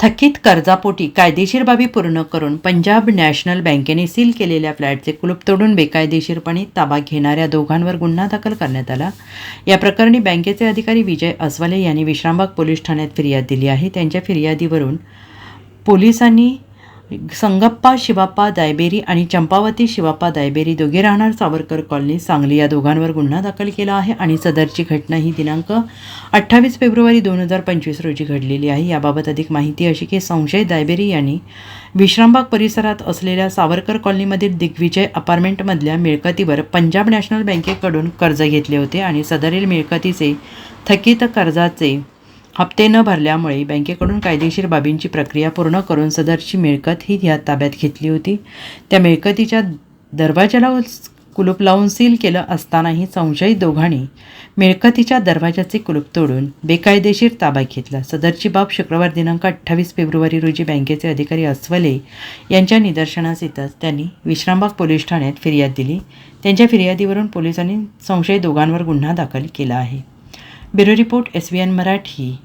थकीत कर्जापोटी कायदेशीर बाबी पूर्ण करून पंजाब नॅशनल बँकेने सील केलेल्या फ्लॅटचे कुलूप तोडून बेकायदेशीरपणे ताबा घेणाऱ्या दोघांवर गुन्हा दाखल करण्यात आला. या प्रकरणी बँकेचे अधिकारी विजय अस्वाले यांनी विश्रामबाग पोलीस ठाण्यात फिर्याद दिली आहे. त्यांच्या फिर्यादीवरून पोलिसांनी संगप्पा शिवाप्पा दायबेरी आणि चंपावती शिवाप्पा दायबेरी दोघे राहणार. सावरकर कॉलनी सांगली या दोघांवर गुन्हा दाखल केला आहे आणि सदरची घटना ही दिनांक अठ्ठावीस फेब्रुवारी दोन हजार पंचवीस रोजी घडलेली आहे. याबाबत अधिक माहिती अशी की संशय दायबेरी यांनी विश्रामबाग परिसरात असलेल्या सावरकर कॉलनीमधील दिग्विजय अपार्टमेंटमधल्या मिळकतीवर पंजाब नॅशनल बँकेकडून कर्ज घेतले होते आणि सदरील मिळकतीचे थकीत कर्जाचे हप्ते न भरल्यामुळे बँकेकडून कायदेशीर बाबींची प्रक्रिया पूर्ण करून सदरची मिळकत ही ह्या ताब्यात घेतली होती. त्या मिळकतीच्या दरवाजाला कुलूप लावून सील केलं असतानाही संशयित दोघांनी मिळकतीच्या दरवाजाचे कुलूप तोडून बेकायदेशीर ताबा घेतला. सदरची बाब शुक्रवार दिनांक अठ्ठावीस फेब्रुवारी रोजी बँकेचे अधिकारी अस्वले यांच्या निदर्शनास येताच त्यांनी विश्रामबाग पोलीस ठाण्यात फिर्याद दिली. त्यांच्या फिर्यादीवरून पोलिसांनी संशयित दोघांवर गुन्हा दाखल केला आहे. Bureau report S V N Marathi.